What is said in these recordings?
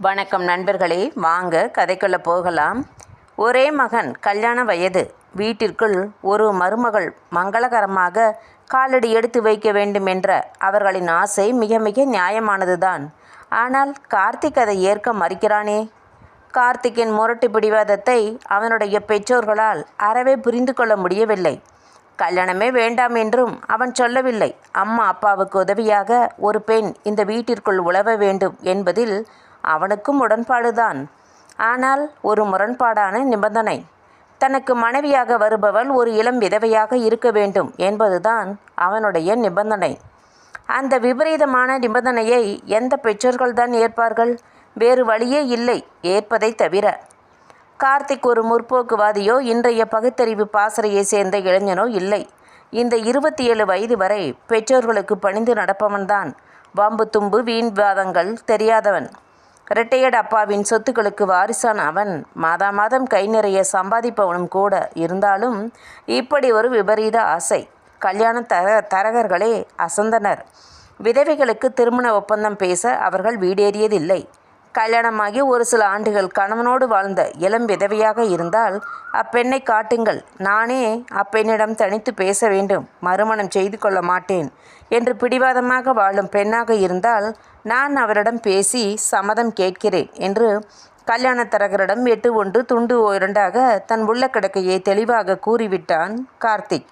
வணக்கம் நண்பர்களே. வாங்க கதைக்குள்ள போகலாம். ஒரே மகன் கல்யாண வயது. வீட்டிற்குள் ஒரு மருமகள் மங்களகரமாக காலடி எடுத்து வைக்க வேண்டும் என்ற அவர்களின் ஆசை மிக மிக நியாயமானதுதான். ஆனால் கார்த்திக் அதை ஏற்க மறுக்கிறானே. கார்த்திக்கின் முரட்டு பிடிவாதத்தை அவனுடைய பெற்றோர்களால் அறவே புரிந்து கொள்ள முடியவில்லை. கல்யாணமே வேண்டாம் என்றும் அவன் சொல்லவில்லை. அம்மா அப்பாவுக்கு உதவியாக ஒரு பெண் இந்த வீட்டிற்குள் உழவ வேண்டும் என்பதில் அவனுக்கும் உடன்பாடுதான். ஆனால் ஒரு முரண்பாடான நிபந்தனை. தனக்கு மனைவியாக வருபவள் ஒரு இளம் விதவையாக இருக்க வேண்டும் என்பதுதான் அவனுடைய நிபந்தனை. அந்த விபரீதமான நிபந்தனையை எந்த பெற்றோர்கள்தான் ஏற்பார்கள்? வேறு வழியே இல்லை ஏற்பதை தவிர. கார்த்திக் ஒரு முற்போக்குவாதியோ இன்றைய பகுத்தறிவு பாசறையை சேர்ந்த இளைஞனோ இல்லை. இந்த இருபத்தி ஏழு வயது வரை பெற்றோர்களுக்கு பணிந்து நடப்பவன்தான். வம்பு தும்பு வீண்வாதங்கள் தெரியாதவன். ரிட்டையர்ட் அப்பாவின் சொத்துக்களுக்கு வாரிசான அவன். மாதா மாதம் கை நிறைய சம்பாதிப்பவனும் கூட இருந்தாலும் இப்படி ஒரு விபரீத ஆசை. கல்யாண தர தரகர்களே அசந்தனர். விதவைகளுக்கு திருமண ஒப்பந்தம் பேச அவர்கள் வீடேறியதில்லை. கல்யாணமாகி ஒரு சில ஆண்டுகள் கணவனோடு வாழ்ந்த இளம் விதவையாக இருந்தால் அப்பெண்ணை காட்டுங்கள். நானே அப்பெண்ணிடம் தனித்து பேச வேண்டும் மறுமணம் செய்து கொள்ள மாட்டேன் என்று பிடிவாதமாக வாழும் பெண்ணாக இருந்தால் நான் அவரிடம் பேசி சம்மதம் கேட்கிறேன் என்று கல்யாண தரகரிடம் எட்டு ஒன்று துண்டு இரண்டாக தன் உள்ள கிடக்கையை தெளிவாக கூறிவிட்டான் கார்த்திக்.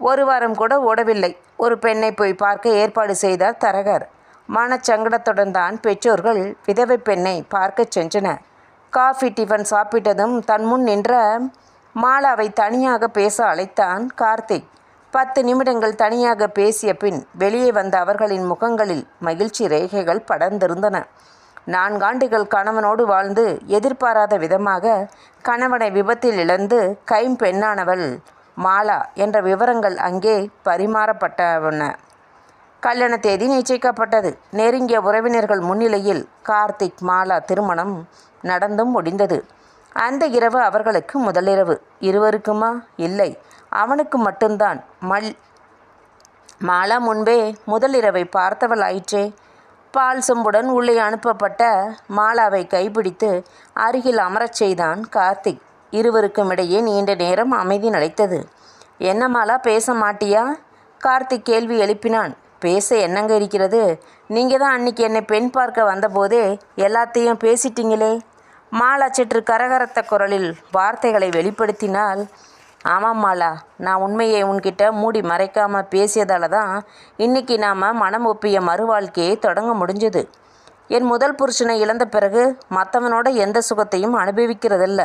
ஒரு வாரம் கூட ஓடவில்லை. ஒரு பெண்ணை போய் பார்க்க ஏற்பாடு செய்தார் தரகர். மனச்சங்கடத்துடன் தான் பெற்றோர்கள் விதவை பெண்ணை பார்க்கச் சென்றனர் காஃபி டிஃபன் சாப்பிட்டதும் தன் முன் நின்ற மாலாவை தனியாக பேச அழைத்தான் கார்த்திக். பத்து நிமிடங்கள் தனியாக பேசிய பின் வெளியே வந்த அவர்களின் முகங்களில் மகிழ்ச்சி ரேகைகள் படர்ந்திருந்தன. நான்காண்டுகள் கணவனோடு வாழ்ந்து எதிர்பாராத விதமாக கணவனை விபத்தில் இழந்து கைம்பெண்ணானவள் மாலா என்ற விவரங்கள் அங்கே பரிமாறப்பட்டவன கல்யாண தேதி நிச்சயிக்கப்பட்டது. நெருங்கிய உறவினர்கள் முன்னிலையில் கார்த்திக் மாலா திருமணம் நடந்தும் முடிந்தது. அந்த இரவு அவர்களுக்கு முதலிரவு. இருவருக்குமா? இல்லை. அவனுக்கு மட்டும்தான். மல் மாலா முன்பே முதலிரவை பார்த்தவள் ஆயிற்றே பால் சொம்புடன் உள்ளே அனுப்பப்பட்ட மாலாவை கைப்பிடித்து அருகில் அமரச் செய்தான் கார்த்திக். இருவருக்கும் இடையே நீண்ட நேரம் அமைதி நிலைத்தது. என்ன மாலா பேச மாட்டியா? கார்த்திக் கேள்வி எழுப்பினான். பேச என்னங்க இருக்கிறது? நீங்கள் தான் அன்றைக்கி என்னை பெண் பார்க்க வந்தபோதே எல்லாத்தையும் பேசிட்டீங்களே. மாலா சற்று கரகரத்த குரலில் வார்த்தைகளை வெளிப்படுத்தினால் ஆமாம் மாலா நான் உண்மையை உன்கிட்ட மூடி மறைக்காமல் பேசியதால தான் இன்னைக்கு நாம் மனம் ஒப்பிய மறுவாழ்க்கையை தொடங்க முடிஞ்சது. என் முதல் புருஷனை இழந்த பிறகு மற்றவனோட எந்த சுகத்தையும் அனுபவிக்கிறதில்ல.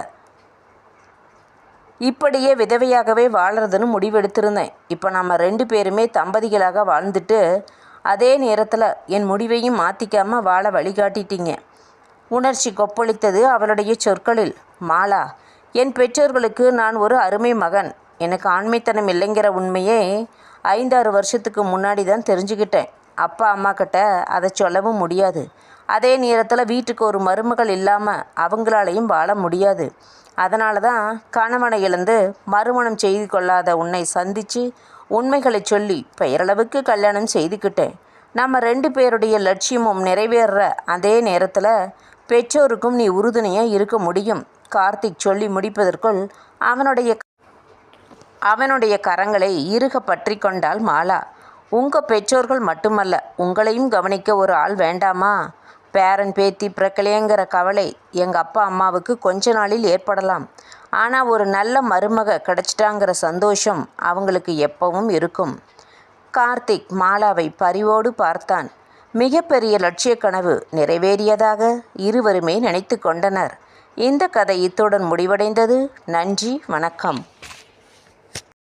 இப்படியே விதவையாகவே வாழறதுன்னு முடிவெடுத்திருந்தேன். இப்போ நம்ம ரெண்டு பேருமே தம்பதிகளாக வாழ்ந்துட்டு அதே நேரத்தில் என் முடிவையும் மாற்றிக்காமல் வாழ வழிகாட்டிட்டீங்க. உணர்ச்சி கொப்பளித்தது அவளுடைய சொற்களில். மாலா என் பெற்றோர்களுக்கு நான் ஒரு அருமை மகன். எனக்கு ஆண்மைத்தனம் இல்லைங்கிற உண்மையே ஐந்தாறு வருஷத்துக்கு முன்னாடி தான் தெரிஞ்சுக்கிட்டேன். அப்பா அம்மா கிட்ட அதை சொல்லவும் முடியாது. அதே நேரத்தில் வீட்டுக்கு ஒரு மருமகள் இல்லாமல் அவங்களாலையும் வாழ முடியாது. அதனால தான் கணவனை இழந்து மறுமணம் செய்து கொள்ளாத உன்னை சந்தித்து உண்மைகளை சொல்லி பெயரளவுக்கு கல்யாணம் செய்துக்கிட்டேன். நம்ம ரெண்டு பேருடைய லட்சியமும் நிறைவேறுற அதே நேரத்தில் பெற்றோருக்கும் நீ உறுதுணையாக இருக்க முடியும். கார்த்திக் சொல்லி முடிப்பதற்குள் அவனுடைய அவனுடைய கரங்களை இறுக பற்றி கொண்டாள் மாலா. உங்கள் பெற்றோர்கள் மட்டுமல்ல உங்களையும் கவனிக்க ஒரு ஆள் வேண்டாமா? பேரன் பேத்தி பிறக்கலையங்கிற கவலை எங்கள் அப்பா அம்மாவுக்கு கொஞ்ச நாளில் ஏற்படலாம். ஆனால் ஒரு நல்ல மருமக கிடைச்சிட்டாங்கிற சந்தோஷம் அவங்களுக்கு எப்பவும் இருக்கும். கார்த்திக் மாலாவை பரிவோடு பார்த்தான். மிகப்பெரிய லட்சிய கனவு நிறைவேறியதாக இருவருமே நினைத்து கொண்டனர். இந்த கதை இத்துடன் முடிவடைந்தது. நன்றி வணக்கம்.